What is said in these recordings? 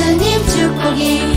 예수님 축복이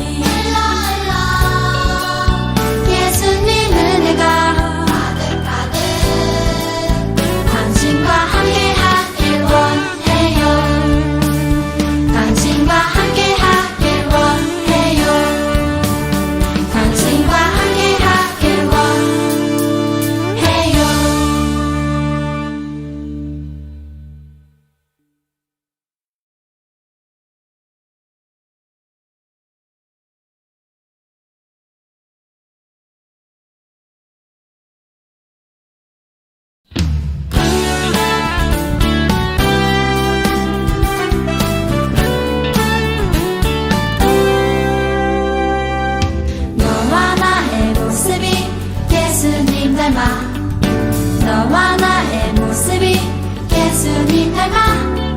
너와 나의 모습이 예수님 닮아